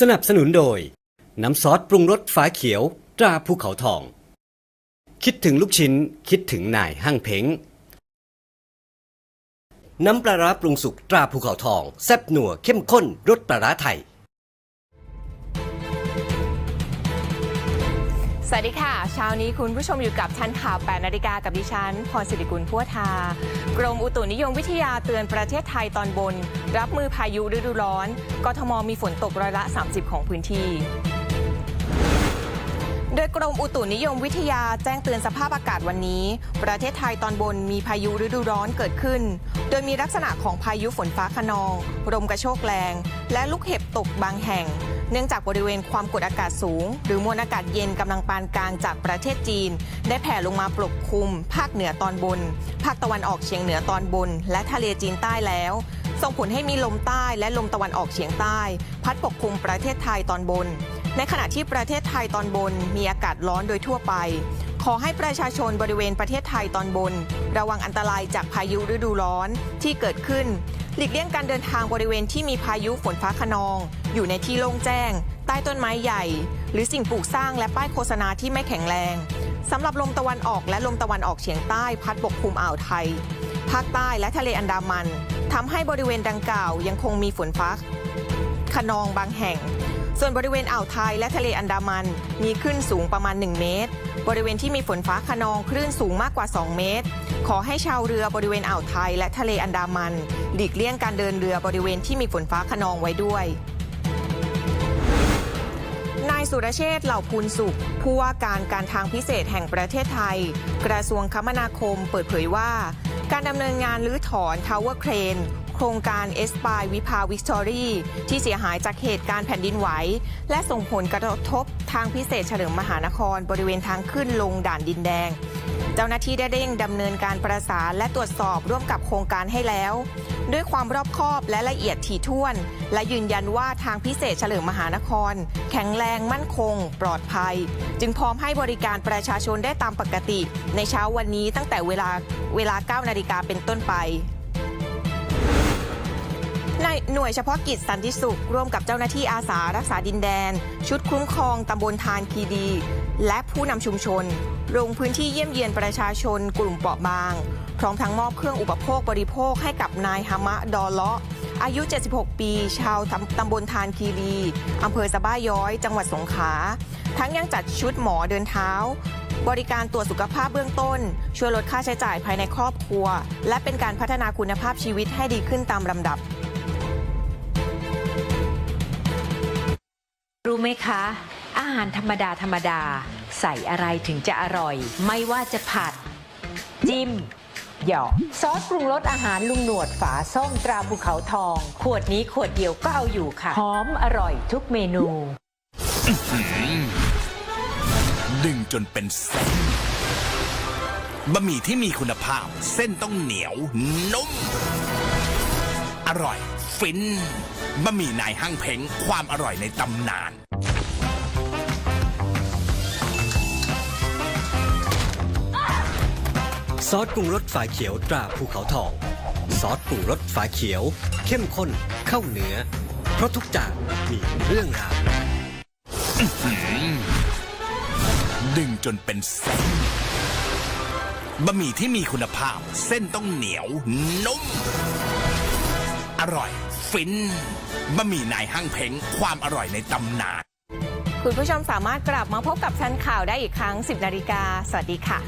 สนับสนุนโดย น้ำซอสปรุงรสฝาเขียว ตราภูเขาทอง คิดถึงลูกชิ้นคิดถึงนายห้างเพ้ง น้ำปลาร้าปรุงสุกตราภูเขาทอง แซ่บหนัวเข้มข้นรสปลาร้าไทย วัสดีค่ะ เช้านี้คุณผู้ชมอยู่กับชันข่าว 8 นาฬิกากับดิฉัน พรสิริกุลพัวทา กรมอุตุนิยมวิทยาเตือนประเทศไทยตอนบน รับมือพายุฤดูร้อน กทมมีฝนตกร้อยละ 30 ของพื้นที่ โดยกรมอุตุนิยมวิทยาแจ้งเตือนสภาพอากาศวันนี้ ประเทศไทยตอนบนมีพายุฤดูร้อนเกิดขึ้น โดยมีลักษณะของพายุฝนฟ้าขนองลมกระโชกแรง และลูกเห็บตกบางแห่ง เนื่องจากบริเวณความกดอากาศสูง หรือมวลอากาศเย็นกำลังปานกลางจากประเทศจีน ได้แผ่ลงมาปกคลุม ภาคเหนือตอนบน ภาคตะวันออกเฉียงเหนือตอนบน และทะเลจีนใต้แล้วส่งผลให้มีลมใต้และลมตะวันออกเฉียงใต้ พัดปกคลุมประเทศไทยตอนบน ในขณะที่ประเทศไทยตอนบน มีอากาศร้อนโดยทั่วไป ขอให้ประชาชนบริเวณประเทศไทยตอนบน ระวังอันตรายจากพายุฤดูร้อนที่เกิดขึ้น หลีกเลี่ยงการเดินทางบริเวณที่มีพายุฝนฟ้าขนอง อยู่ในที่โล่งแจ้ง ใต้ต้นไม้ใหญ่ หรือสิ่งปลูกสร้างและป้ายโฆษณาที่ไม่แข็งแรงสำหรับลมตะวันออกและลมตะวันออกเฉียงใต้พัดปกคลุมอ่าวไทย ภาคใต้และทะเลอันดามันทำให้บริเวณดังกล่าวยังคงมีฝนฟ้าขนองบางแห่ง ส่วนบริเวณอ่าวไทยและทะเลอันดามันมีคลื่นสูงประมาณ 1 เมตร บริเวณที่มีฝนฟ้าขนองคลื่นสูงมากกว่า 2 เมตร ขอให้ชาวเรือบริเวณอ่าวไทย และทะเลอันดามันหลีกเลี่ยงการเดินเรือบริเวณที่มีฝนฟ้าขนองไว้ด้วยนายสุรเชษเหล่าพูนสุข ผู้ว่าการการทางพิเศษแห่งประเทศไทย กระทรวงคมนาคมเปิดเผยว่า การดำเนินงานรื้อถอนทาวเวอร์เครนโครงการเอสปายวิภาวิกตอรี่ที่เสียหายจากเหตุการณ์แผ่นดินไหว และส่งผลกระทบทางพิเศษเฉลิมมหานครบริเวณทางขึ้นลงด่านดินแดง เจ้าหน้าที่ได้เร่งดำเนินการประสานและตรวจสอบร่วมกับโครงการให้แล้ว ด้วยความรอบคอบและละเอียดถี่ถ้วน และยืนยันว่าทางพิเศษเฉลิมมหานคร แข็งแรงมั่นคง ปลอดภัย จึงพร้อมให้บริการประชาชนได้ตามปกติ ในเช้าวันนี้ตั้งแต่เวลาเวลา 9 นาฬิกาเป็นต้นไปในหน่วยเฉพาะกิจสันติสุข ร่วมกับเจ้าหน้าที่อาสารักษาดินแดน ชุดคุ้มครองตำบลทานคีดี และผู้นำชุมชน ลงพื้นที่เยี่ยมเยียนประชาชนกลุ่มเปราะบาง พร้อมทั้งมอบเครื่องอุปโภคบริโภคให้กับนายฮามะดอเลาะ อายุ 76 ปี ชาวตำบลทานคีรีอำเภอสะบ้าย้อย จังหวัดสงขลา ทั้งยังจัดชุดหมอเดินเท้า บริการตรวจสุขภาพเบื้องต้น ช่วยลดค่าใช้จ่ายภายในครอบครัว และเป็นการพัฒนาคุณภาพชีวิตให้ดีขึ้นตามลำดับ รู้ไหมคะ อาหารธรรมดาธรรมดา ใส่อะไรถึงจะอร่อย ไม่ว่าจะผัด จิ้ม หยอกซอสปรุงรสอาหารลุงหนวดฝาส้มตราภูเขาทอง ขวดนี้ขวดเดียวก็เอาอยู่ค่ะ หอมอร่อยทุกเมนู ดึงจนเป็นเส้นบะหมี่ที่มีคุณภาพ เส้นต้องเหนียว นุ่ม อร่อย ฟินบะหมี่นายห้างเพ้งความอร่อยในตำนาน ซอสปรุงรสฝาเขียวตราภูเขาทอง ซอสปรุงรสฝาเขียว เข้มข้นเข้าเนื้อ เพราะทุกจานมีเรื่องราวดึงจนเป็นเส้นบะหมี่ที่มีคุณภาพ เส้นต้องเหนียว นุ่ม อร่อย ฟินบะหมี่นายห้างเพ้งความอร่อยในตำนานคุณผู้ชมสามารถกลับมาพบกับชันข่าวได้อีกครั้ง 10 นาฬิกา สวัสดีค่ะ